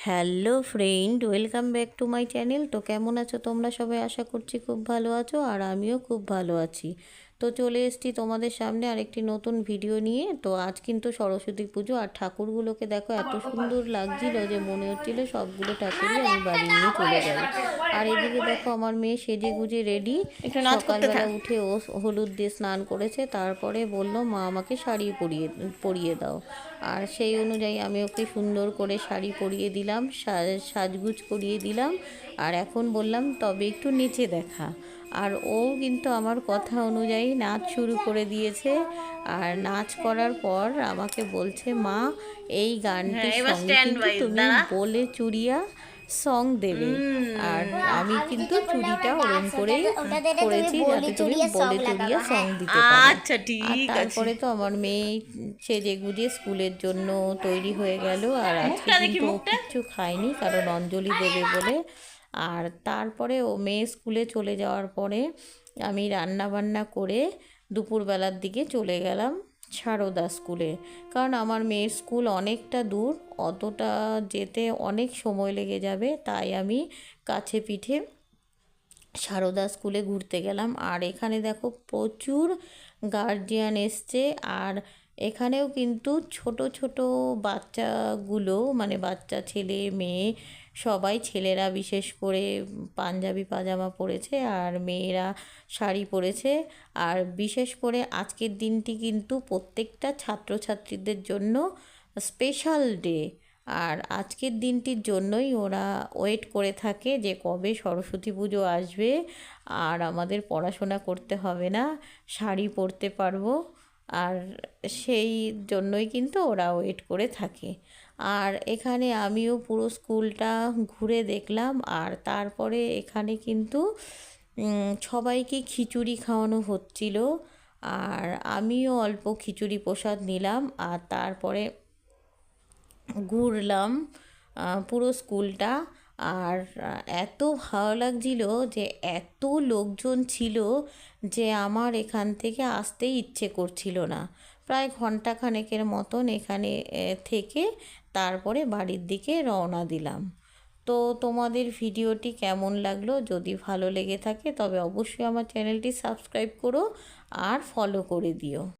Hello friend, welcome back to my channel. তো কেমন আছো তোমরা সবাই? আশা করছি খুব ভালো আছো আর আমিও খুব ভালো আছি। তো চলে এসেছি তোমাদের সামনে আরেকটি নতুন ভিডিও নিয়ে। তো আজ কিন্তু সরস্বতী পুজো আর ঠাকুরগুলোকে দেখো এত সুন্দর লাগছিল যে মনে হচ্ছিল সবগুলো ঠাকুরই আমি বাড়ি নিয়ে চলে যাই আর এদিকে দেখো আমার মেয়ে সেজে গুজে রেডি সকালবেলা উঠে ও হলুদ দিয়ে স্নান করেছে তারপরে বলল মা আমাকে শাড়ি পরিয়ে পরিয়ে দাও। আর সেই অনুযায়ী আমি ওকে সুন্দর করে শাড়ি পরিয়ে দিলাম সাজগুজ করিয়ে দিলাম। আর এখন বললাম তবে একটু নিচে দেখা। আর ও কিন্তু আমার কথা অনুযায়ী নাচ শুরু করে দিয়েছে। আর নাচ করার পর আমাকে বলছে মা এই গানটির সঙ্গে কিন্তু তুমি বলে চুড়িয়া সং দেবে। আর আমি কিন্তু চুড়িটা ওরম করেই করেছি যাতে তুমি বলে চুড়িয়া সং দিতে পারো। আচ্ছা আর ঠিক তারপরে তো আমার মেয়ে সেজে গুজে স্কুলের জন্য তৈরি হয়ে গেল। আর আজকে কিন্তু ও কিচ্ছু খায়নি কারণ অঞ্জলি দেবে বলে আর তারপরে ও মেয়ে স্কুলে চলে যাওয়ার পরে আমি রান্না বান্না করে দুপুরবেলার দিকে চলে গেলাম সারদা স্কুলে। কারণ আমার মেয়ের স্কুল অনেকটা দূর, অতটা যেতে অনেক সময় লেগে যাবে, তাই আমি কাছে পিঠে সারদা স্কুলে ঘুরতে গেলাম। আর এখানে দেখো প্রচুর গার্জিয়ান এসছে, আর এখানেও কিন্তু ছোট ছোট বাচ্চাগুলো মানে বাচ্চা, ছেলে, মেয়ে, সবাই ছেলেরা বিশেষ করে পাঞ্জাবি, পাজামা পরেছে আর মেয়েরা শাড়ি পরেছে। আর বিশেষ করে আজকের দিনটি কিন্তু প্রত্যেকটা ছাত্রছাত্রীদের জন্য স্পেশাল ডে আর আজকের দিনটির জন্যই ওরা ওয়েট করে থাকে যে কবে সরস্বতী পুজো আসবে। আর আমাদের পড়াশোনা করতে হবে না, শাড়ি পরতে পারব। আর সেই জন্যই কিন্তু ওরা ওয়েট করে থাকে। আর এখানে আমিও পুরো স্কুলটা ঘুরে দেখলাম, আর তারপরে এখানে কিন্তু সবাইকে খিচুড়ি খাওয়ানো হচ্ছিল। আর আমিও অল্প খিচুড়ি প্রসাদ নিলাম, আর তারপরে ঘুরলাম পুরো স্কুলটা। আর এত ভালো লাগছিল যে এত লোকজন ছিল যে আমার এখান থেকে আসতেই ইচ্ছে করছিল না। প্রায় ঘণ্টা খানেকের মতন এখানে থেকে তারপরে বাড়ির দিকে রওনা দিলাম। তো তোমাদের ভিডিওটি কেমন লাগল? যদি ভালো লেগে থাকে তবে অবশ্যই আমার চ্যানেলটি সাবস্ক্রাইব করো আর ফলো করে দিও।